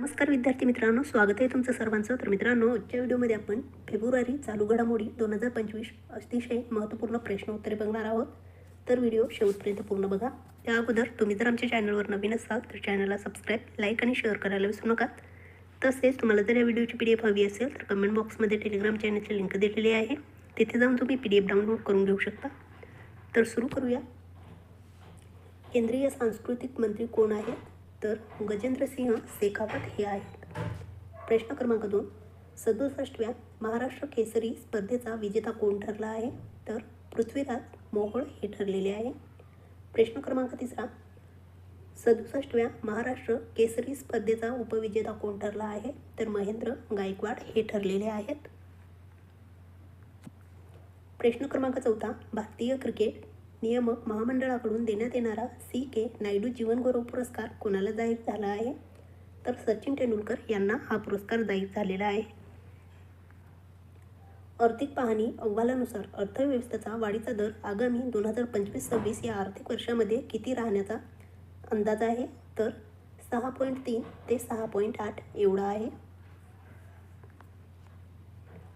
नमस्कार विद्यार्थी मित्रांनो स्वागत आहे तुमचं सर्वांचं. तर मित्रांनो आजच्या व्हिडिओमध्ये आपण फेब्रुवारी चालू घडामोडी दोन हजार पंचवीस अतिशय महत्त्वपूर्ण प्रश्न उत्तरे बघणार आहोत. तर व्हिडिओ शेवटपर्यंत पूर्ण बघा. त्या अगोदर तुम्ही जर आमच्या चॅनलवर नवीन असाल तर चॅनलला सबस्क्राईब लाईक आणि शेअर करायला विसरू नका. तसेच तुम्हाला जर या व्हिडिओची पी डी एफ हवी असेल तर कमेंट बॉक्समध्ये टेलिग्राम चॅनलची लिंक दिलेली आहे. तिथे जाऊन तुम्ही पी डी एफ डाउनलोड करून घेऊ शकता. तर सुरू करूया. केंद्रीय सांस्कृतिक मंत्री कोण आहेत? तर गजेंद्रसिंह शेखावत हे आहेत. प्रश्न क्रमांक दोन. सदुसष्टव्या महाराष्ट्र केसरी स्पर्धेचा विजेता कोण ठरला आहे? तर पृथ्वीराज मोहोळ हे ठरलेले आहे. प्रश्न क्रमांक तिसरा. सदुसष्टव्या महाराष्ट्र केसरी स्पर्धेचा उपविजेता कोण ठरला आहे? तर महेंद्र गायकवाड हे ठरलेले आहेत. प्रश्न क्रमांक चौथा. भारतीय क्रिकेट नियामक महामंडळाकडून देण्यात येणारा सी के नायडू जीवनगौरव पुरस्कार कोणाला जाहीर झाला आहे? तर सचिन तेंडुलकर यांना हा पुरस्कार जाहीर झालेला आहे. आर्थिक पाहणी अहवालानुसार अर्थव्यवस्थेचा वाढीचा दर आगामी दोन हजार पंचवीस सव्वीस या आर्थिक वर्षामध्ये किती राहण्याचा अंदाज आहे? तर सहा पॉईंट तीन ते सहा पॉईंट आठ एवढा आहे.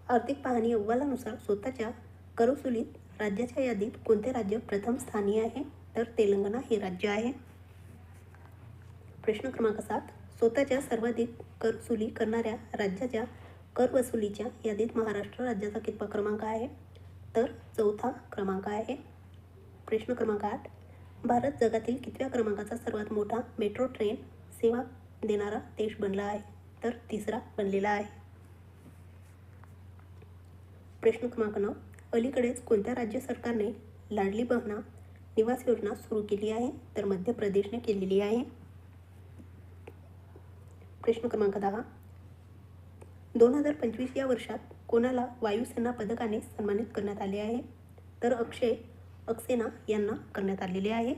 आर्थिक पाहणी अहवालानुसार स्वतःच्या करवसुलीत राज्याच्या यादीत कोणते राज्य प्रथम स्थानी आहे? तर तेलंगणा हे राज्य आहे. प्रश्न क्रमांक सात. स्वतःच्या सर्वाधिक कर वसुली करणाऱ्या राज्याच्या कर वसुलीच्या यादीत महाराष्ट्र राज्याचा कितवा क्रमांक आहे? तर चौथा क्रमांक आहे. प्रश्न क्रमांक आठ. भारत जगातील कितव्या क्रमांकाचा सर्वात मोठा मेट्रो ट्रेन सेवा देणारा देश बनला आहे? तर तिसरा बनलेला आहे. प्रश्न क्रमांक नऊ. अलीकडेच कोणत्या राज्य सरकारने लाडली बहना निवास योजना सुरू केली आहे तर मध्य प्रदेशने केलेली आहे? प्रश्न क्रमांक दहा. दोन हजार पंचवीस या वर्षात कोणाला वायुसेना पदकाने सन्मानित करण्यात आले आहे? तर अक्षय अक्सेना यांना करण्यात आलेले आहे.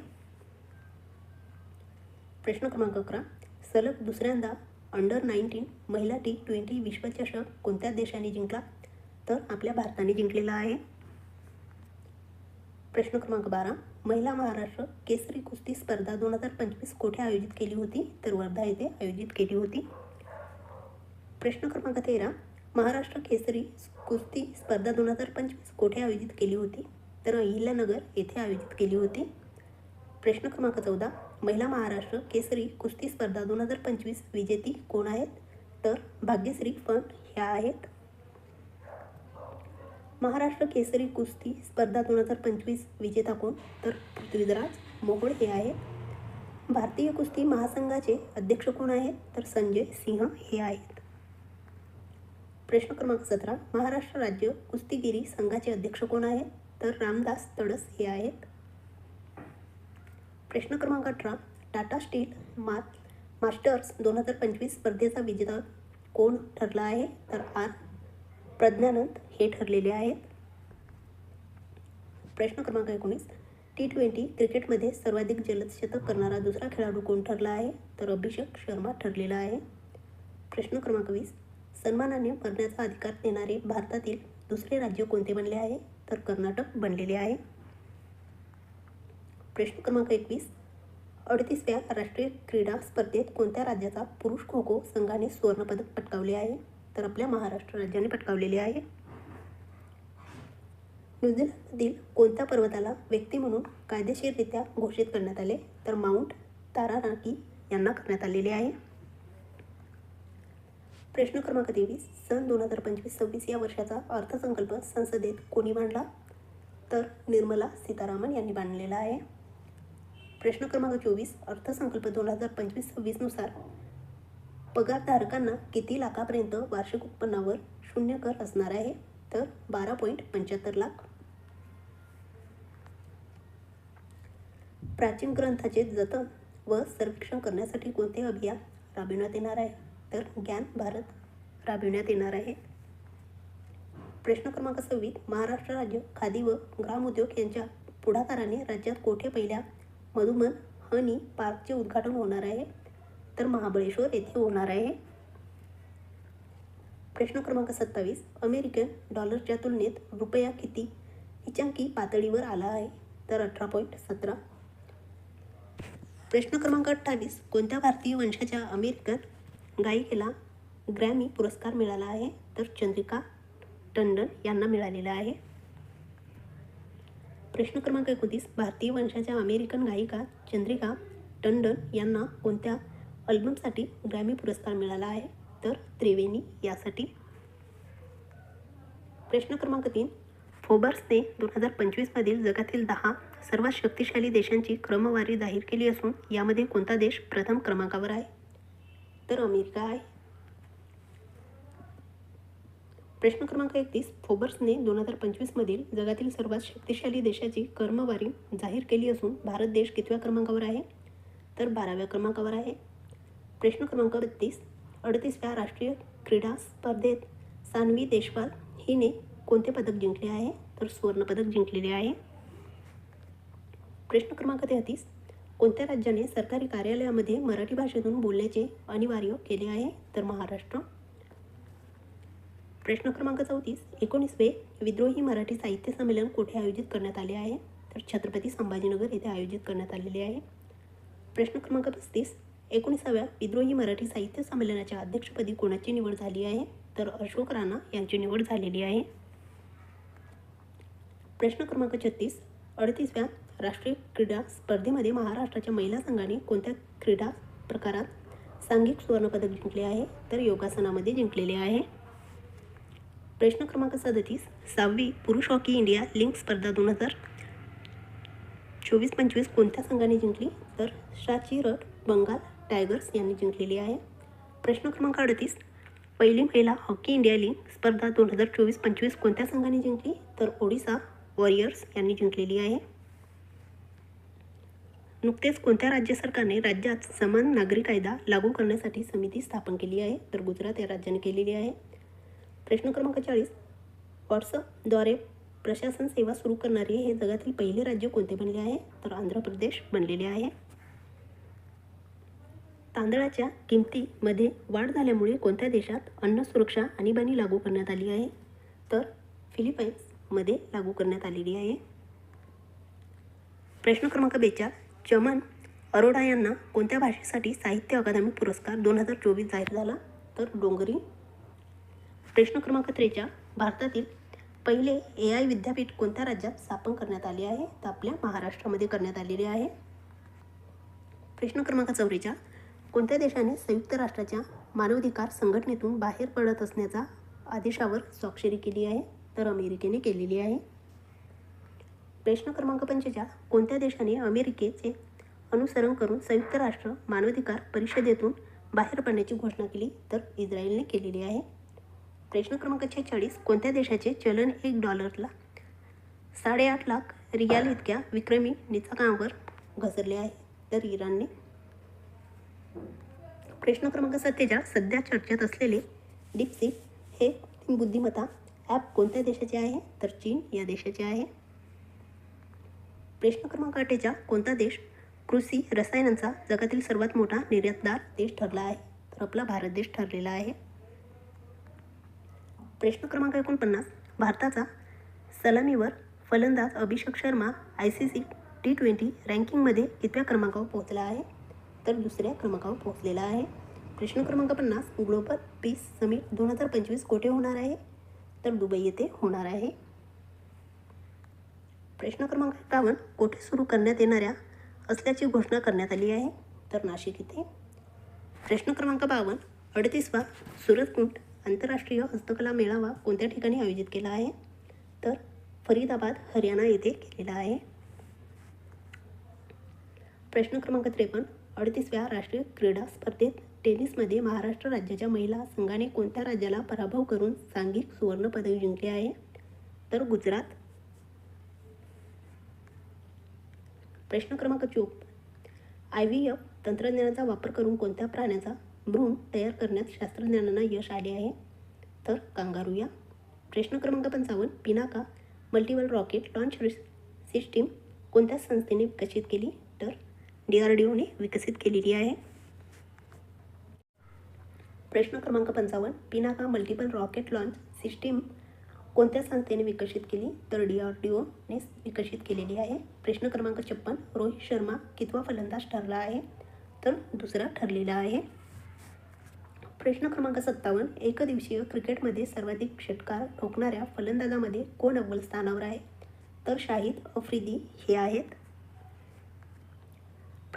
प्रश्न क्रमांक अकरा. सलग दुसऱ्यांदा अंडर नाईन्टीन महिला टी ट्वेंटी विश्वचषक कोणत्या देशाने जिंकला? तर आपल्या भारताने जिंकलेला आहे. प्रश्न क्रमांक बारा. महिला महाराष्ट्र केसरी कुस्ती स्पर्धा दोन हजार पंचवीस कोठे आयोजित केली होती? तर वर्धा येथे आयोजित केली होती. प्रश्न क्रमांक तेरा. महाराष्ट्र केसरी कुस्ती स्पर्धा दोन हजार पंचवीस कोठे आयोजित केली होती? तर अहिल्यानगर येथे आयोजित केली होती. प्रश्न क्रमांक चौदा. महिला महाराष्ट्र केसरी कुस्ती स्पर्धा दोन हजार पंचवीस विजेती कोण आहेत? तर भाग्यश्री फंड ह्या आहेत. महाराष्ट्र केसरी कुस्ती स्पर्धा दोन हजार पंचवीस विजेता कोण तर पृथ्वीराज मोहोळ हे आहेत. भारतीय कुस्ती महासंघाचे अध्यक्ष कोण आहेत? तर संजय सिंह हे आहेत. प्रश्न क्रमांक सतरा. महाराष्ट्र राज्य कुस्तीगिरी संघाचे अध्यक्ष कोण आहेत? तर रामदास तडस हे आहेत. प्रश्न क्रमांक अठरा. टाटा स्टील मा मास्टर्स दोन हजार पंचवीस स्पर्धेचा विजेता कोण ठरला आहे? तर आर. प्रज्ञानंद हे ठरलेले आहेत. प्रश्न क्रमांक एकोणीस. टी ट्वेंटी क्रिकेटमध्ये सर्वाधिक जलद शतक करणारा दुसरा खेळाडू कोण ठरला आहे? तर अभिषेक शर्मा ठरलेला आहे. प्रश्न क्रमांक वीस. सन्मानाने मरण्याचा अधिकार देणारे भारतातील दुसरे राज्य कोणते बनले आहे? तर कर्नाटक बनलेले आहे. प्रश्न क्रमांक एकवीस. अडतीसव्या राष्ट्रीय क्रीडा स्पर्धेत कोणत्या राज्याचा पुरुष खो खो संघाने सुवर्णपदक पटकावले आहे? तर आपल्या महाराष्ट्र राज्याने पटकावलेली आहे. न्यूझीलंडमधील कोणत्या पर्वताला व्यक्ती म्हणून कायदेशीररित्या घोषित करण्यात आले? तर माउंट तारानाकी यांना करण्यात आलेले आहे. प्रश्न क्रमांक तेवीस सन दोन हजार पंचवीस सव्वीस या वर्षाचा अर्थसंकल्प संसदेत कोणी मांडला? तर निर्मला सीतारामन यांनी मांडलेला आहे. प्रश्न क्रमांक चोवीस अर्थसंकल्प दोन हजार पंचवीस सव्वीसनुसार पगारधारकांना किती लाखापर्यंत वार्षिक उत्पन्नावर शून्य कर असणार आहे? तर बारा पॉईंट पंच्याहत्तर लाख. प्राचीन ग्रंथाचे जतन व सर्वेक्षण करण्यासाठी कोणते अभियान राबविण्यात येणार आहे? तर ज्ञान भारत राबविण्यात येणार आहे. प्रश्न क्रमांक सव्वीस महाराष्ट्र राज्य खादी व ग्रामोद्योग यांच्या पुढाकाराने राज्यात कोठे पहिल्या मधुमन हनी पार्कचे उद्घाटन होणार आहे? तर महाबळेश्वर येथे होणार आहे. प्रश्न क्रमांक सत्तावीस अमेरिकन डॉलरच्या तुलनेत रुपया किती? हिच्याकी पातळीवर आला आहे. तर अठरा पॉईंट सतरा. प्रश्न क्रमांक अठ्ठावीस कोणत्या भारतीय वंशाच्या अमेरिकन गायिकेला ग्रॅमी पुरस्कार मिळाला आहे? तर चंद्रिका टंडन यांना मिळालेला आहे. प्रश्न क्रमांक एकोणतीस भारतीय वंशाच्या अमेरिकन गायिका चंद्रिका टंडन यांना कोणत्या अल्बमसाठी ग्रॅमी पुरस्कार मिळाला आहे. तर त्रिवेणी यासाठी प्रश्न क्रमांक तीन. फोबर्सने दोन हजार पंचवीसमधील जगातील दहा सर्वात शक्तिशाली देशांची क्रमवारी जाहीर केली असून यामध्ये कोणता देश प्रथम क्रमांकावर आहे? तर अमेरिका आहे. प्रश्न क्रमांक एकतीस. फोबर्सने दोन हजार पंचवीसमधील जगातील सर्वात शक्तिशाली देशाची क्रमवारी जाहीर केली असून भारत देश कितव्या क्रमांकावर आहे? तर बाराव्या क्रमांकावर आहे. प्रश्न क्रमांक बत्तीस अडतीसव्या राष्ट्रीय क्रीडा स्पर्धेत सान्वी देशपाल हिने कोणते पदक जिंकले आहे? तर सुवर्णपदक जिंकलेले आहे. प्रश्न क्रमांक तेहतीस. कोणत्या राज्याने सरकारी कार्यालयामध्ये मराठी भाषेतून बोलण्याचे अनिवार्य केले आहे? तर महाराष्ट्र. प्रश्न क्रमांक चौतीस. एकोणीसवे विद्रोही मराठी साहित्य संमेलन कुठे आयोजित करण्यात आले आहे? तर छत्रपती संभाजीनगर येथे आयोजित करण्यात आलेले आहे. प्रश्न क्रमांक पस्तीस. एकोणीसाव्या विद्रोही मराठी साहित्य संमेलनाच्या अध्यक्षपदी कोणाची निवड झाली आहे? तर अशोक राणा यांची निवड झालेली आहे. प्रश्न क्रमांक छत्तीस. अडतीसव्या राष्ट्रीय क्रीडा स्पर्धेमध्ये महाराष्ट्राच्या महिला संघाने कोणत्या क्रीडा प्रकारात सांघिक सुवर्णपदक जिंकले आहे? तर योगासनामध्ये जिंकलेले आहे. प्रश्न क्रमांक सदतीस. सहावी पुरुष हॉकी इंडिया लिंक स्पर्धा दोन हजार चोवीस पंचवीस कोणत्या संघाने जिंकली? तर शाची रट बंगाल टायगर्स यांनी जिंकलेली आहे. प्रश्न क्रमांक अडतीस. पहिली महिला हॉकी इंडिया लीग स्पर्धा दोन हजार चोवीस पंचवीस कोणत्या संघाने जिंकली? तर ओडिसा वॉरियर्स यांनी जिंकलेली आहे. नुकतेच कोणत्या राज्य सरकारने राज्यात समान नागरी कायदा लागू करण्यासाठी समिती स्थापन केली आहे? तर गुजरात या राज्याने केलेली आहे. प्रश्न क्रमांक चाळीस. व्हॉट्सअपद्वारे प्रशासन सेवा सुरू करणारे हे जगातील पहिले राज्य कोणते बनले आहे? तर आंध्र प्रदेश बनलेले आहे. तांदळाच्या किमतीमध्ये वाढ झाल्यामुळे कोणत्या देशात अन्न सुरक्षा आणीबाणी लागू करण्यात आली आहे? तर फिलिपाईन्समध्ये लागू करण्यात आलेली आहे. प्रश्न क्रमांक बेचाळ चमन अरोडा यांना कोणत्या भाषेसाठी साहित्य अकादमी पुरस्कार दोन हजार चोवीस जाहीर झाला? तर डोंगरी. प्रश्न क्रमांक त्रेचाळ भारतातील पहिले ए आय विद्यापीठ कोणत्या राज्यात स्थापन करण्यात आले आहे? तर आपल्या महाराष्ट्रामध्ये करण्यात आलेले आहे. प्रश्न क्रमांक चौवेचाळ कोणत्या देशाने संयुक्त राष्ट्राच्या मानवाधिकार संघटनेतून बाहेर पडत असण्याचा आदेशावर स्वाक्षरी केली आहे तर अमेरिकेने केलेली आहे? प्रश्न क्रमांक पंचेचाळ कोणत्या देशाने अमेरिकेचे अनुसरण करून संयुक्त राष्ट्र मानवाधिकार परिषदेतून बाहेर पडण्याची घोषणा केली तर इस्रायलने केलेली आहे? प्रश्न क्रमांक छेचाळीस कोणत्या देशाचे चलन एक डॉलरला साडेआठ लाख रियाल इतक्या विक्रमी निचाकांवर घसरले आहे तर इराणने प्रश्न क्रमांक सत्तेचाळ सध्या चर्चेत असलेले डिप्सिक हे बुद्धिमत्ता ॲप कोणत्या देशाचे आहे? तर चीन या देशाचे आहे. प्रश्न क्रमांक अठ्ठेचाळ कोणता देश कृषी रसायनांचा जगातील सर्वात मोठा निर्यातदार देश ठरला आहे? तर आपला भारत देश ठरलेला आहे. प्रश्न क्रमांक एकोणपन्नास भारताचा सलामीवर फलंदाज Abhishek Sharma I C C T twenty रँकिंगमध्ये कितव्या क्रमांकावर पोहोचला आहे? तर दुसऱ्या क्रमांकावर पोहोचलेला आहे. प्रश्न क्रमांक पन्नास ग्लोबल पीस समिट दोन हजार पंचवीस कोठे होणार आहे? तर दुबई येथे होणार आहे. प्रश्न क्रमांक एकावन्न कोठे सुरू करण्यात येणाऱ्या असल्याची घोषणा करण्यात आली आहे? तर नाशिक येथे. प्रश्न क्रमांक बावन्न अडतीसवा सुरतकुंड आंतरराष्ट्रीय हस्तकला मेळावा कोणत्या ठिकाणी आयोजित केला आहे? तर फरीदाबाद हरियाणा येथे केलेला आहे. प्रश्न क्रमांक त्रेपन्न अडतीसव्या राष्ट्रीय क्रीडा स्पर्धेत टेनिसमध्ये महाराष्ट्र राज्याच्या महिला संघाने कोणत्या राज्याला पराभव करून सांघिक सुवर्णपदक जिंकले आहे? तर गुजरात. प्रश्न क्रमांक चोप. आय व्ही एफ तंत्रज्ञानाचा वापर करून कोणत्या प्राण्याचा भ्रूण तयार करण्यात शास्त्रज्ञांना यश आले आहे? तर कांगारू या प्रश्न क्रमांक पंचावन्न. Pinaka multiple rocket launch system कोणत्या संस्थेने विकसित केली? तर डी आर डी ओने विकसित केलेली आहे. प्रश्न क्रमांक पंचावन्न Pinaka multiple rocket launch system कोणत्या संस्थेने विकसित केली? तर डी आर डी ओने विकसित केलेली आहे. प्रश्न क्रमांक छप्पन रोहित शर्मा कितवा फलंदाज ठरला आहे तर दुसरा ठरलेला आहे. प्रश्न क्रमांक सत्तावन्न एकदिवसीय क्रिकेटमध्ये सर्वाधिक षटकार ठोकणाऱ्या फलंदाजामध्ये कोण अव्वल स्थानावर आहे? तर शाहिद अफ्रिदी हे आहेत.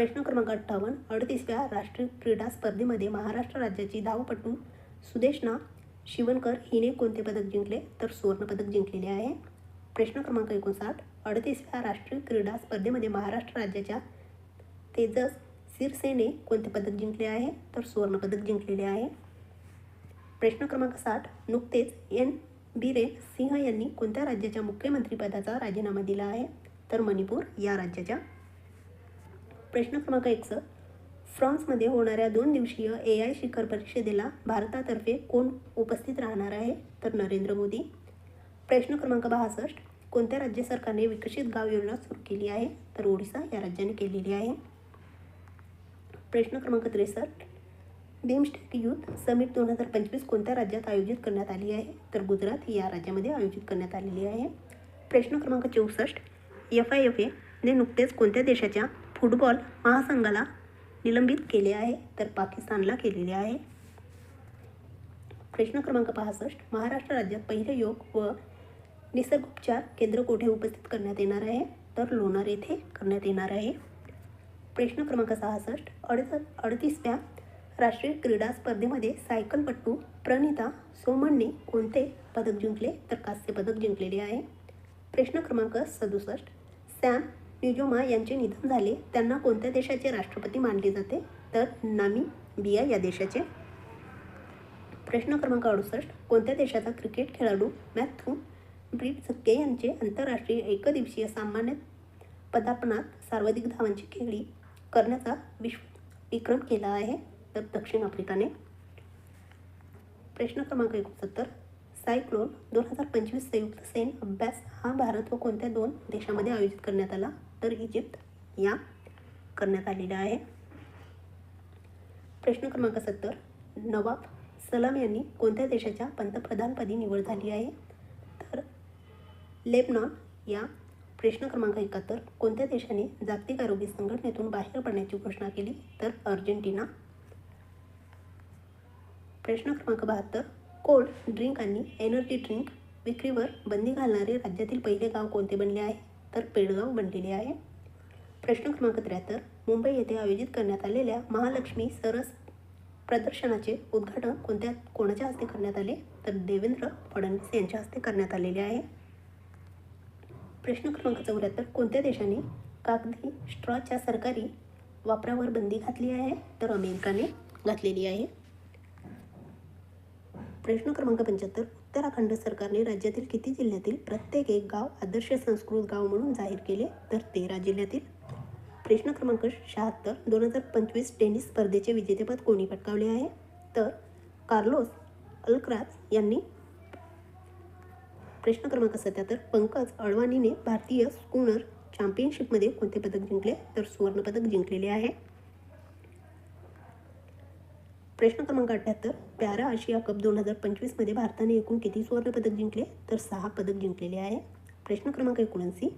प्रश्न क्रमांक अठ्ठावन्न अडतीसव्या राष्ट्रीय क्रीडा स्पर्धेमध्ये महाराष्ट्र राज्याची धावपटू सुदेशना शिवणकर हिने कोणते पदक जिंकले तर सुवर्णपदक जिंकलेले आहे. प्रश्न क्रमांक एकोणसाठ अडतीसव्या राष्ट्रीय क्रीडा स्पर्धेमध्ये महाराष्ट्र राज्याच्या तेजस सिरसेने कोणते पदक जिंकले आहे तर सुवर्णपदक जिंकलेले आहे. प्रश्न क्रमांक साठ नुकतेच एन बिरेन सिंह यांनी कोणत्या राज्याच्या मुख्यमंत्रीपदाचा राजीनामा दिला आहे? तर मणिपूर या राज्याच्या प्रश्न क्रमांक एकसष्ट फ्रान्समध्ये होणाऱ्या दोन दिवसीय ए आय शिखर परिषदेला भारतातर्फे कोण उपस्थित राहणार आहे? तर नरेंद्र मोदी. प्रश्न क्रमांक बासष्ट कोणत्या राज्य सरकारने विकसित गाव योजना सुरू केली आहे? तर ओडिसा या राज्याने केलेली आहे. प्रश्न क्रमांक त्रेसष्ट बिमस्टेक युथ समिट दोन हजार पंचवीस कोणत्या राज्यात आयोजित करण्यात आली आहे? तर गुजरात या राज्यामध्ये आयोजित करण्यात आलेली आहे. प्रश्न क्रमांक चौसष्ट एफ आय एफ एने नुकतेच कोणत्या देशाच्या फुटबॉल महासंघाला निलंबित केले आहे तर पाकिस्तानला केलेले आहे. प्रश्न क्रमांक पासष्ट महाराष्ट्र राज्यात पहिले योग व निसर्गोपचार केंद्र कोठे उपस्थित करण्यात येणार आहे? तर लोणार येथे करण्यात येणार आहे. प्रश्न क्रमांक सहासष्ट अडस अडतीसव्या राष्ट्रीय क्रीडा स्पर्धेमध्ये सायकलपट्टू प्रणिता सोमणने कोणते पदक जिंकले? तर कांस्य पदक जिंकलेले आहे. प्रश्न क्रमांक सदुसष्ट सॅम न्यूजोमा यांचे निधन झाले. त्यांना कोणत्या देशाचे राष्ट्रपती मानले जाते? तर नामी बिया या देशाचे प्रश्न क्रमांक अडुसष्ट. कोणत्या देशाचा क्रिकेट खेळाडू मॅथ्यू ब्रिट झक्के यांचे आंतरराष्ट्रीय एकदिवसीय सामान्य पदार्पणात सर्वाधिक धावांची खेळी करण्याचा विश्व विक्रम केला आहे? तर दक्षिण आफ्रिकाने. प्रश्न क्रमांक एकोणसत्तर. सायक्लोन दोन हजार पंचवीस संयुक्त सेन अभ्यास हा भारत व कोणत्या दोन देशामध्ये आयोजित करण्यात आला? तर इजिप्त या करण्यात आलेल्या आहे. प्रश्न क्रमांक सत्तर. नवाब सलाम यांनी कोणत्या देशाच्या पंतप्रधानपदी निवड झाली आहे? तर लेबनॉन या प्रश्न क्रमांक एकाहत्तर. कोणत्या देशाने जागतिक आरोग्य संघटनेतून बाहेर पडण्याची घोषणा केली? तर अर्जेंटिना. प्रश्न क्रमांक बहात्तर. कोल्ड ड्रिंक आणि एनर्जी ड्रिंक विक्रीवर बंदी घालणारे राज्यातील पहिले गाव कोणते बनले आहे? तर पेडगाव बनलेले आहे. प्रश्न क्रमांक त्र्याहत्तर मुंबई येथे आयोजित करण्यात आलेल्या महालक्ष्मी सरस प्रदर्शनाचे उद्घाटन कोणत्या कोणाच्या हस्ते करण्यात आले? तर देवेंद्र फडणवीस यांच्या हस्ते करण्यात आलेले आहे. प्रश्न क्रमांक चौऱ्याहत्तर कोणत्या देशाने कागदी स्ट्रॉच्या सरकारी वापरावर बंदी घातली आहे? तर अमेरिकाने घातलेली आहे. प्रश्न क्रमांक पंच्याहत्तर उत्तराखंड सरकारने राज्यातील किती जिल्ह्यातील प्रत्येक एक गाव आदर्श संस्कृत गाव म्हणून जाहीर केले तर तेरा जिल्ह्यातील प्रश्न क्रमांक शहात्तर दोन हजार पंचवीस टेनिस स्पर्धेचे विजेतेपद कोणी पटकावले आहे? तर कार्लोस अल्क्राज यांनी प्रश्न क्रमांक सत्याहत्तर पंकज अडवाणीने भारतीय स्कूनर चॅम्पियनशिपमध्ये कोणते पदक जिंकले तर सुवर्णपदक जिंकलेले आहे? प्रश्न क्रमांक अठ्ठ्याहत्तर पॅरा आशिया कप दोन हजार पंचवीसमध्ये भारताने एकूण किती सुवर्णपदक जिंकले? तर सहा पदक जिंकलेले आहे. प्रश्न क्रमांक एकोणऐंशी.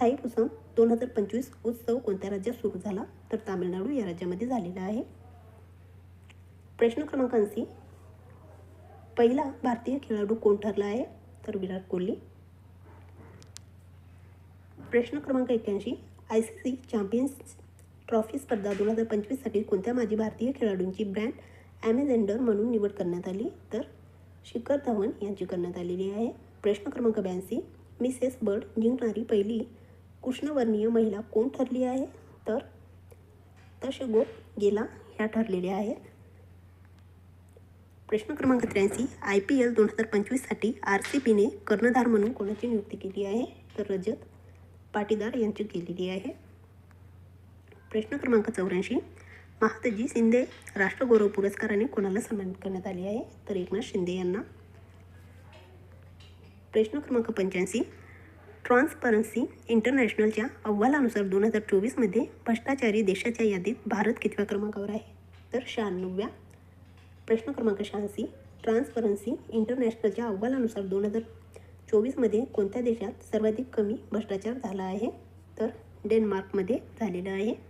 थाईपुसम दोन हजार पंचवीस उत्सव कोणत्या राज्यात सुरू झाला? तर तामिळनाडू या राज्यामध्ये झालेला आहे. प्रश्न क्रमांक ऐंशी. पहिला भारतीय खेळाडू कोण ठरला आहे? तर विराट कोहली. प्रश्न क्रमांक एक्क्याऐंशी. I C C champions trophy स्पर्धा दोन हजार पंचवीससाठी कोणत्या माजी भारतीय खेळाडूंची ब्रँड ॲमेझेंडर म्हणून निवड करण्यात आली? तर शिखर धवन यांची करण्यात आलेली आहे. प्रश्न क्रमांक ब्याऐंशी. मिसेस बर्ड जिंकणारी पहिली कृष्णवर्णीय महिला कोण ठरली आहे? तर तशगो गेला ह्या ठरलेल्या आहेत. प्रश्न क्रमांक त्र्याऐंशी. आय पी एल दोन हजार पंचवीससाठी आर सी पीने कर्णधार म्हणून कोणाची नियुक्ती केली आहे? तर रजत पाटीदार यांची केलेली आहे. प्रश्न क्रमांक चौऱ्याऐंशी. महादजी शिंदे. राष्ट्रगौरव पुरस्काराने कोणाला सन्मानित करण्यात आले आहे? तर एकनाथ शिंदे यांना. प्रश्न क्रमांक पंच्याऐंशी. ट्रान्सपरन्सी इंटरनॅशनलच्या अहवालानुसार दोन हजार चोवीसमध्ये भ्रष्टाचारी देशाच्या यादीत भारत कितव्या क्रमांकावर आहे? तर शहाण्णव्या प्रश्न क्रमांक शहाऐंशी. ट्रान्सपरन्सी इंटरनॅशनलच्या अहवालानुसार दोन हजार चोवीसमध्ये कोणत्या देशात सर्वाधिक कमी भ्रष्टाचार झाला आहे? तर डेन्मार्कमध्ये झालेला आहे.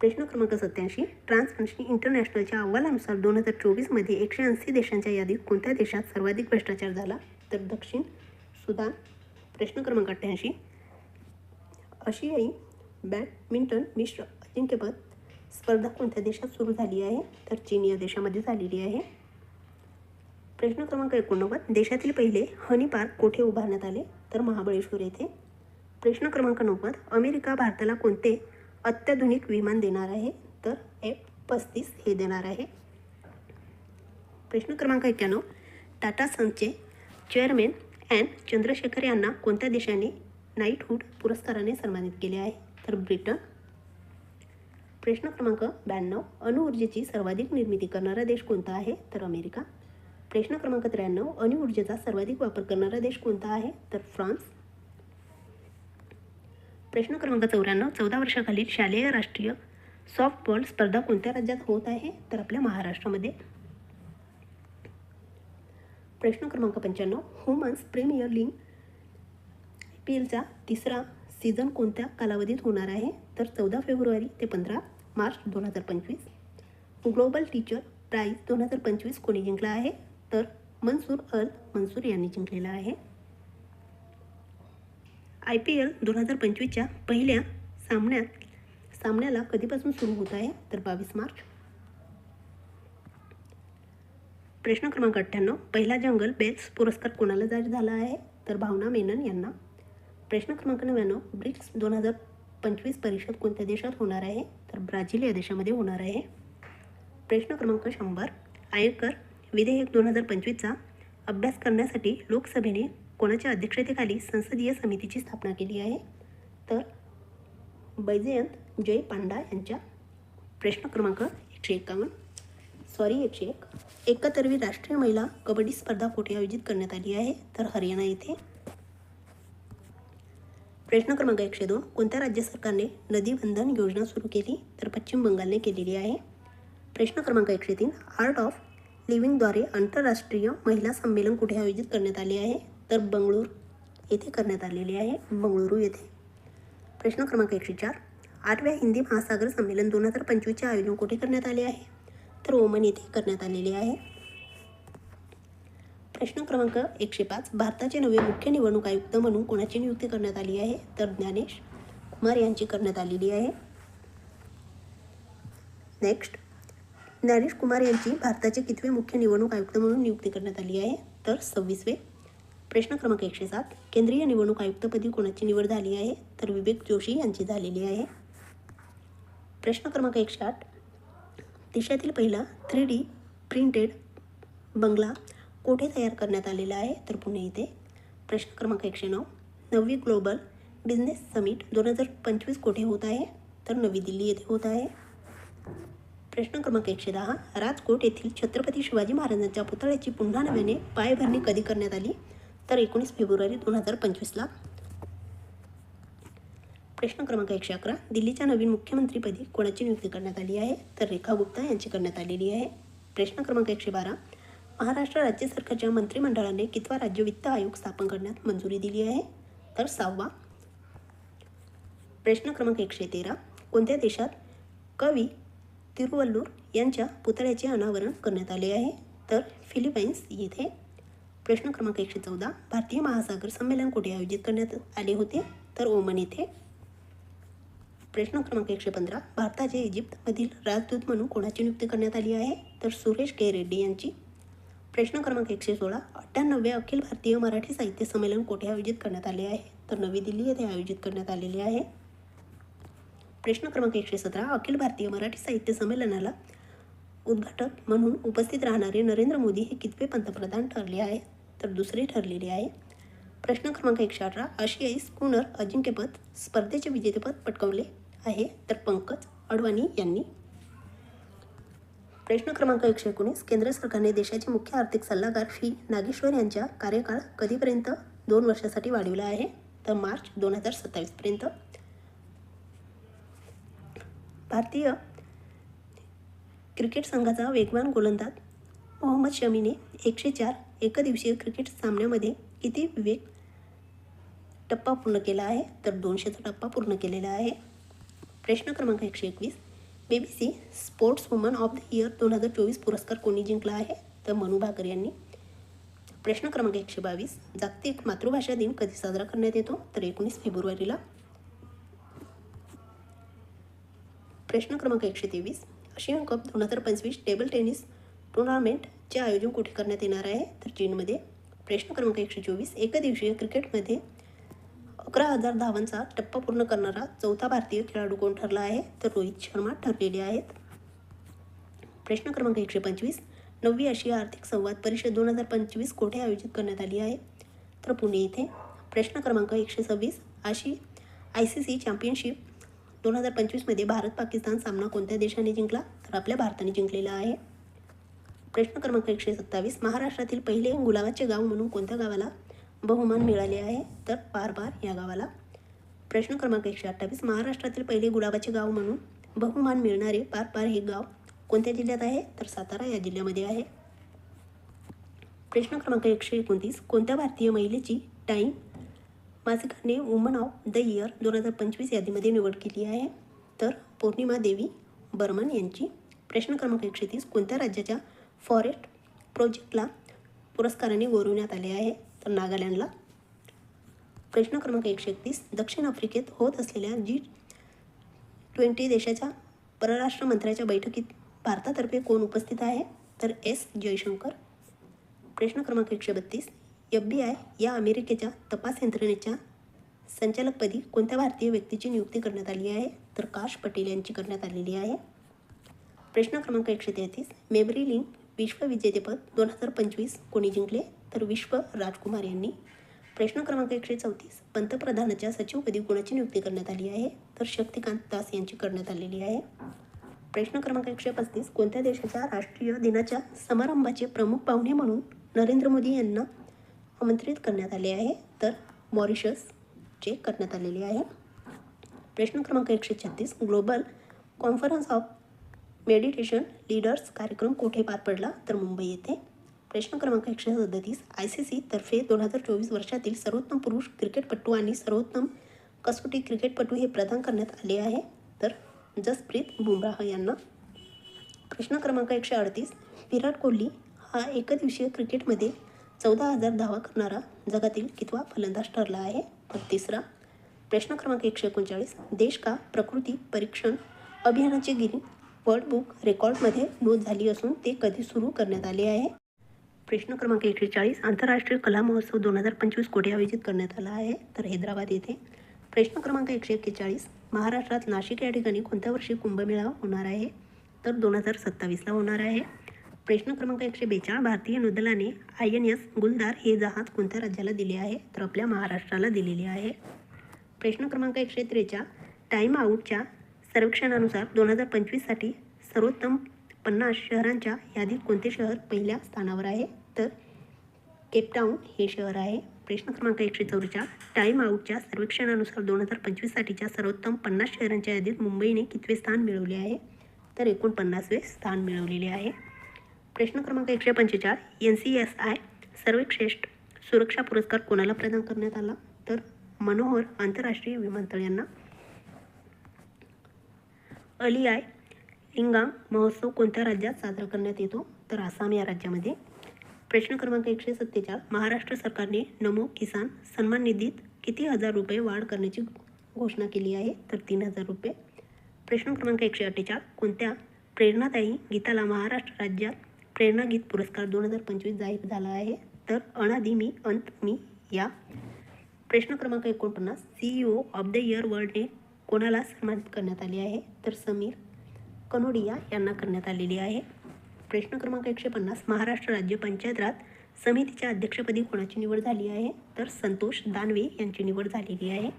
प्रश्न क्रमांक सत्याऐंशी ट्रान्सपरन्सी इंटरनॅशनलच्या अहवालानुसार दोन हजार चोवीसमध्ये एकशे ऐंशी देशांच्या यादीत कोणत्या देशात सर्वाधिक भ्रष्टाचार झाला? तर दक्षिण सुदान प्रश्न क्रमांक अठ्ठ्याऐंशी. आशियाई बॅडमिंटन मिश्र अजिंक्यपद स्पर्धा कोणत्या देशात सुरू झाली आहे? तर चीन या देशामध्ये झालेली आहे. प्रश्न क्रमांक एकोणनव्वद. देशातील पहिले हनी पार्क कोठे उभारण्यात आले? तर महाबळेश्वर येथे. प्रश्न क्रमांक नव्वद. अमेरिका भारताला कोणते अत्याधुनिक विमान देणार आहे. तर एफ पस्तीस हे देणार आहे. प्रश्न क्रमांक एक्क्याण्णव. टाटा सनचे चेअरमॅन एन चंद्रशेखर यांना कोणत्या देशाने नाईटहूड पुरस्काराने सन्मानित केले आहे? तर ब्रिटन. प्रश्न क्रमांक ब्याण्णव. अणुऊर्जेची सर्वाधिक निर्मिती करणारा देश कोणता आहे? तर अमेरिका. प्रश्न क्रमांक त्र्याण्णव. अणुऊर्जेचा सर्वाधिक वापर करणारा देश कोणता आहे? तर फ्रान्स. प्रश्न क्रमांक चौऱ्याण्णव चौदा वर्षाखालील शालेय राष्ट्रीय सॉफ्टबॉल स्पर्धा कोणत्या राज्यात होत आहे? तर आपल्या महाराष्ट्रामध्ये. प्रश्न क्रमांक पंच्याण्णव women's premier league I P एलचा तिसरा सीझन कोणत्या कालावधीत होणार आहे? तर चौदा फेब्रुवारी ते पंधरा मार्च दोन हजार पंचवीस. ग्लोबल टीचर प्राईज दोन हजार पंचवीस कोणी जिंकला आहे? तर मनसूर अल मनसूर यांनी जिंकलेला आहे. आय पी एल दोन हजार पंचवीसच्या पहिल्या सामन्यात सामन्याला कधीपासून सुरू होत आहे? तर बावीस मार्च. प्रश्न क्रमांक अठ्ठ्याण्णव पहिला जंगल बेल्स पुरस्कार कोणाला जाहीर झाला आहे? तर भावना मेनन यांना. प्रश्न क्रमांक नव्याण्णव ब्रिक्स दोन हजार पंचवीस परिषद कोणत्या देशात होणार आहे? तर ब्राझील या देशामध्ये होणार आहे. प्रश्न क्रमांक शंभर आयकर विधेयक दोन हजार पंचवीसचा अभ्यास करण्यासाठी लोकसभेने कोणाच्या अध्यक्षतेखाली संसदीय समितीची स्थापना केली आहे? तर बैजयंत जय पांडा यांच्या प्रश्न क्रमांक एकशे एकावन्न. सॉरी एकशे एक. एकाहत्तरवी राष्ट्रीय महिला कबड्डी स्पर्धा कोठे आयोजित करण्यात आली आहे? तर हरियाणा येथे. प्रश्न क्रमांक एकशे दोन. कोणत्या राज्य सरकारने नदी बंधन योजना सुरू केली? तर पश्चिम बंगालने केलेली आहे. प्रश्न क्रमांक एकशे तीन. आर्ट ऑफ लिव्हिंगद्वारे आंतरराष्ट्रीय महिला संमेलन कुठे आयोजित करण्यात आले आहे? तर बंगळूर येथे करण्यात आलेली आहे. बंगळुरू येथे. प्रश्न क्रमांक एकशे चार. आठव्या हिंदी महासागर संमेलन दोन हजार पंचवीसचे आयोजन कुठे करण्यात आले आहे? तर ओमन येथे करण्यात आलेले आहे. प्रश्न क्रमांक एकशे पाच. भारताचे नवे मुख्य निवडणूक आयुक्त म्हणून कोणाची नियुक्ती करण्यात आली आहे? तर ज्ञानेश कुमार यांची करण्यात आलेली आहे. नेक्स्ट ज्ञानेश कुमार यांची भारताचे कितवे मुख्य निवडणूक आयुक्त म्हणून नियुक्ती करण्यात आली आहे? तर सव्वीसवे प्रश्न क्रमांक एकशे सात. केंद्रीय निवडणूक आयुक्तपदी कोणाची निवड झाली आहे? तर विवेक जोशी यांची झालेली आहे. प्रश्न क्रमांक एकशे आठ. देशातील पहिला थ्री डी प्रिंटेड बंगला कोठे तयार करण्यात आलेला आहे? तर पुणे इथे. प्रश्न क्रमांक एकशे नऊ. नववी ग्लोबल बिझनेस समिट दोन हजार पंचवीस कोठे होत आहे? तर नवी दिल्ली येथे होत आहे. प्रश्न क्रमांक एकशे दहा. राजकोट येथील छत्रपती शिवाजी महाराजांच्या पुतळ्याची पुन्हा नव्याने पायभरणी कधी करण्यात आली? तर एकोणीस फेब्रुवारी दोन हजार पंचवीसला. प्रश्न क्रमांक एकशे अकरा. दिल्लीच्या नवीन मुख्यमंत्रीपदी कोणाची नियुक्ती करण्यात आली आहे? तर रेखा गुप्ता यांची करण्यात आलेली आहे. प्रश्न क्रमांक एकशे बारा. महाराष्ट्र राज्य सरकारच्या मंत्रिमंडळाने कितवा राज्य वित्त आयोग स्थापन करण्यात मंजुरी दिली आहे? तर सहावा. प्रश्न क्रमांक एकशे तेरा. कोणत्या देशात कवी तिरुवल्लूर यांच्या पुतळ्याचे अनावरण करण्यात आले आहे? तर फिलिपाईन्स येथे. प्रश्न क्रमांक एकशे चौदा भारतीय महासागर संमेलन कुठे आयोजित करण्यात आले होते? तर ओमन येथे. प्रश्न क्रमांक एकशे पंधरा भारताचे इजिप्तमधील राजदूत म्हणून कोणाची नियुक्ती करण्यात आली आहे? तर सुरेश के. रेड्डी यांची. प्रश्न क्रमांक एकशे सोळा अठ्ठ्याण्णव्या अखिल भारतीय मराठी साहित्य संमेलन कोठे आयोजित करण्यात आले आहे? तर नवी दिल्ली येथे आयोजित करण्यात आलेले आहे. प्रश्न क्रमांक एकशे सतरा अखिल भारतीय मराठी साहित्य संमेलनाला उद्घाटक म्हणून उपस्थित राहणारे नरेंद्र मोदी हे कितवे पंतप्रधान ठरले आहे तर दुसरी ठरलेली आहे. प्रश्न क्रमांक एकशे अठरा. आशियाई स्कूनर अजिंक्यपद स्पर्धेचे विजेतेपद पटकावले आहे. तर पंकज अडवाणी यांनी. प्रश्न क्रमांक एकशे एकोणीस. केंद्र सरकारने देशाचे मुख्य आर्थिक सल्लागार श्री नागेश्वर यांच्या कार्यकाळ कधीपर्यंत? दोन वर्षासाठी वाढविला आहे. तर मार्च दोन हजार सत्तावीसपर्यंत भारतीय क्रिकेट संघाचा वेगवान गोलंदाज मोहम्मद शमीने एकशे चार एकदिवसीय क्रिकेट सामन्यामध्ये किती विवेक टप्पा पूर्ण केला आहे? तर दोनशेचा टप्पा पूर्ण केलेला आहे. प्रश्न क्रमांक एकशे एकवीस. B B C sports woman of the year दोन हजार चोवीस पुरस्कार कोणी जिंकला आहे? तर मनू भाकर यांनी. प्रश्न क्रमांक एकशे बावीस. जागतिक मातृभाषा दिन कधी साजरा करण्यात येतो? तर एकोणीस फेब्रुवारीला. प्रश्न क्रमांक एकशे तेवीस. आशियन कप दोन हजार पंचवीस टेबल टेनिस टुर्नामेंट चे आयोजन कुठे करण्यात येणार आहे? तर चीनमध्ये. प्रश्न क्रमांक एकशे चोवीस. एकदिवसीय क्रिकेटमध्ये अकरा हजार धावांचा टप्पा पूर्ण करणारा चौथा भारतीय खेळाडू कोण ठरला आहे? तर रोहित शर्मा ठरलेले आहेत. प्रश्न क्रमांक एकशे पंचवीस. नववी आशिया आर्थिक संवाद परिषद दोन हजार पंचवीस कोठे आयोजित करण्यात आली आहे? तर पुणे येथे प्रश्न क्रमांक एकशे सव्वीस. आशी आय सी सी चॅम्पियनशिप दोन हजार पंचवीसमध्ये भारत पाकिस्तान सामना कोणत्या देशाने जिंकला? तर आपल्या भारताने जिंकलेला आहे. प्रश्न क्रमांक एकशे सत्तावीस. महाराष्ट्रातील पहिले गुलाबाचे गाव म्हणून कोणत्या गावाला बहुमान मिळाले आहे? तर पारबार या गावाला. प्रश्न क्रमांक एकशे अठ्ठावीस. महाराष्ट्रातील पहिले गुलाबाचे गाव म्हणून बहुमान मिळणारे पारपार हे गाव कोणत्या जिल्ह्यात आहे? तर सातारा या जिल्ह्यामध्ये आहे. प्रश्न क्रमांक एकशे एकोणतीस. कोणत्या भारतीय महिलेची टाईम मासिकाने वुमन ऑफ द इयर दोन हजार पंचवीस यादीमध्ये निवड केली आहे? तर पौर्णिमा देवी बर्मन यांची. प्रश्न क्रमांक एकशे तीस. कोणत्या राज्याच्या फॉरेस्ट प्रोजेक्टला पुरस्काराने गौरवण्यात आले आहे. तर नागालँडला प्रश्न क्रमांक एकशे एकतीस दक्षिण आफ्रिकेत होत असलेल्या जी ट्वेंटी देशाच्या परराष्ट्र मंत्र्याच्या बैठकीत भारतातर्फे कोण उपस्थित आहे? तर एस जयशंकर. प्रश्न क्रमांक एकशे बत्तीस एफ बी आय या अमेरिकेच्या तपास यंत्रणेच्या संचालकपदी कोणत्या भारतीय व्यक्तीची नियुक्ती करण्यात आली आहे? तर काश पटेल यांची करण्यात आलेली आहे. प्रश्न क्रमांक एकशे तेहतीस मेमरी लिंक विश्वविजेतेपद दोन हजार पंचवीस कोणी जिंकले? तर विश्व राजकुमार यांनी. प्रश्न क्रमांक एकशे चौतीस. पंतप्रधानाच्या सचिवपदी कोणाची नियुक्ती करण्यात आली आहे? तर शक्तिकांत दास यांची करण्यात आलेली आहे. प्रश्न क्रमांक एकशे पस्तीस. कोणत्या देशाच्या राष्ट्रीय दिनाच्या समारंभाचे प्रमुख पाहुणे म्हणून नरेंद्र मोदी यांना आमंत्रित करण्यात आले आहे? तर मॉरिशसचे करण्यात आलेले आहे. प्रश्न क्रमांक एकशे छत्तीस. Global conference of meditation leaders कार्यक्रम कोठे पार पडला तर मुंबई येथे. प्रश्न क्रमांक एकशे सदतीस आय सी सी तर्फे दोन हजार चोवीस वर्षातील सर्वोत्तम पुरुष क्रिकेटपटू आणि सर्वोत्तम कसोटी क्रिकेटपटू हे प्रदान करण्यात आले आहे. तर जसप्रीत बुमराह यांना. प्रश्न क्रमांक एकशे अडतीस विराट कोहली हा एकदिवसीय क्रिकेटमध्ये चौदा हजार धावा करणारा जगातील कितवा फलंदाज ठरला आहे? तर तिसरा प्रश्न क्रमांक एकशे एकोणचाळीस देश का प्रकृती परीक्षण अभियानाची गिरी वर्ल्ड बुक रेकॉर्डमध्ये नोंद झाली असून ते कधी सुरू करण्यात आले आहे? प्रश्न क्रमांक एकशेचाळीस आंतरराष्ट्रीय कला महोत्सव दोन हजार पंचवीस कोठे आयोजित करण्यात आला आहे? तर हैदराबाद येथे. प्रश्न क्रमांक एकशे एक्केचाळीस महाराष्ट्रात नाशिक या ठिकाणी कोणत्या वर्षी कुंभमेळा होणार आहे? तर दोन हजार सत्तावीसला होणार आहे. प्रश्न क्रमांक एकशे बेचाळ भारतीय नौदलाने आय एन एस गुलदार हे जहाज कोणत्या राज्याला दिले आहे? तर आपल्या महाराष्ट्राला दिलेले आहे. प्रश्न क्रमांक एकशे त्रेचाळ टाईम आऊटच्या सर्वेक्षणानुसार दोन हजार पंचवीससाठी सर्वोत्तम पन्नास शहरांच्या यादीत कोणते शहर पहिल्या स्थानावर आहे? तर केपटाऊन हे शहर आहे. प्रश्न क्रमांक एकशे चौवेचाळ टाईम आऊटच्या सर्वेक्षणानुसार दोन हजार पंचवीससाठीच्या सर्वोत्तम पन्नास शहरांच्या यादीत मुंबईने कितवे स्थान मिळवले आहे? तर एकोणपन्नासवे स्थान मिळवलेले आहे. प्रश्न क्रमांक एकशे पंचेचाळीस एन सी एस आय सर्वश्रेष्ठ सुरक्षा पुरस्कार कोणाला प्रदान करण्यात आला? तर मनोहर आंतरराष्ट्रीय विमानतळ यांना. अलियाय लिंगांग महोत्सव कोणत्या राज्यात साजरा करण्यात येतो? तर आसाम या राज्यामध्ये. प्रश्न क्रमांक एकशे सत्तेचाळ महाराष्ट्र सरकारने नमो किसान सन्मान निधीत किती हजार रुपये वाढ करण्याची घोषणा केली आहे? तर तीन हजार रुपये. प्रश्न क्रमांक एकशे अठ्ठेचाळ कोणत्या प्रेरणादायी गीताला महाराष्ट्र राज्यात प्रेरणा गीत पुरस्कार दोन हजार पंचवीस जाहीर झाला आहे? तर अनादि मी अंत मी या. प्रश्न क्रमांक एकोणपन्नास सीईओ ऑफ द इयर वर्ल्डने कोणाला सन्मानित करण्यात आली आहे? तर समीर कनोडिया यांना करण्यात आलेली आहे. प्रश्न क्रमांक एकशे पन्नास महाराष्ट्र राज्य पंचायत राज समितीच्या अध्यक्षपदी कोणाची निवड झाली आहे? तर संतोष दानवे यांची निवड झालेली आहे.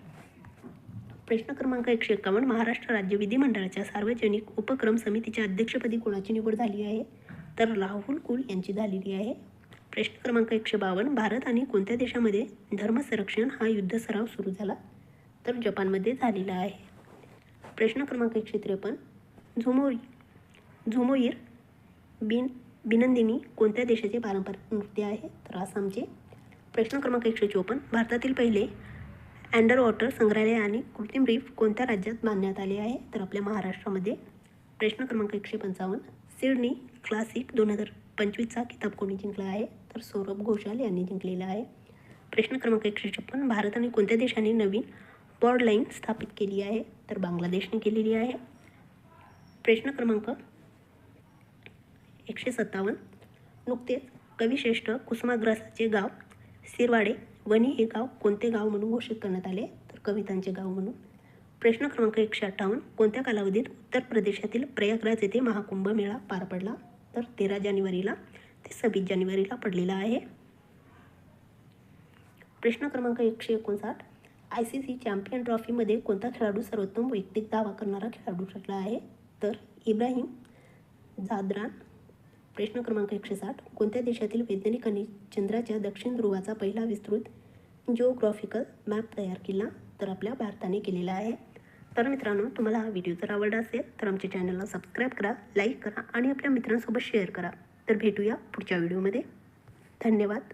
प्रश्न क्रमांक एकशे एकावन्न महाराष्ट्र राज्य विधिमंडळाच्या सार्वजनिक उपक्रम समितीच्या अध्यक्षपदी कोणाची निवड झाली आहे? तर राहुल कुल यांची झालेली आहे. प्रश्न क्रमांक एकशे बावन्न भारत आणि कोणत्या देशामध्ये धर्म संरक्षण हा युद्ध सराव सुरू झाला? तर जपानमध्ये झालेला आहे. प्रश्न क्रमांक एकशे त्रेपन्न झुमोरी झुमोईर बिन बिनंदिनी कोणत्या देशाचे पारंपरिक नृत्य आहे? तर आसामचे प्रश्न क्रमांक एकशे चोपन्न भारतातील पहिले अँडर वॉटर संग्रहालय आणि कृत्रिम रीफ कोणत्या राज्यात बांधण्यात आले आहे? तर आपल्या महाराष्ट्रामध्ये प्रश्न क्रमांक एकशे पंचावन्न सिडनी क्लासिक दोन हजार पंचवीसचा किताब कोणी जिंकला आहे? तर सौरभ घोषाल यांनी जिंकलेला आहे. प्रश्न क्रमांक एकशे छप्पन भारताने कोणत्या देशाने नवीन बॉर्ड लाईन स्थापित केली आहे तर बांगलादेशने केलेली आहे. प्रश्न क्रमांक एकशे सत्तावन्न. नुकतेच कविश्रेष्ठ कुसुमाग्रसाचे गाव सिरवाडे वणी हे गाव कोणते गाव म्हणून घोषित करण्यात आले? तर कवितांचे गाव म्हणून. प्रश्न क्रमांक एकशे अठ्ठावन्न. कोणत्या कालावधीत उत्तर प्रदेशातील प्रयागराज येथे महाकुंभ मेळा पार पडला? तर तेरा जानेवारीला ते सव्वीस जानेवारीला पडलेला आहे. प्रश्न क्रमांक एकशे एकोणसाठ. आय सी सी चॅम्पियन ट्रॉफीमध्ये कोणता खेळाडू सर्वोत्तम वैयक्तिक दावा करणारा खेळाडू ठरला आहे? तर इब्राहिम जादरान प्रश्न क्रमांक एकशे साठ कोणत्या देशातील वैज्ञानिकांनी चंद्राच्या दक्षिण ध्रुवाचा पहिला विस्तृत जिओग्राफिकल मॅप तयार केला तर आपल्या भारताने केलेला आहे? तर मित्रांनो तुम्हाला हा व्हिडिओ जर आवडला असेल तर आमच्या चॅनलला सबस्क्राईब करा लाईक करा आणि आपल्या मित्रांसोबत शेअर करा. तर भेटूया पुढच्या व्हिडिओमध्ये धन्यवाद.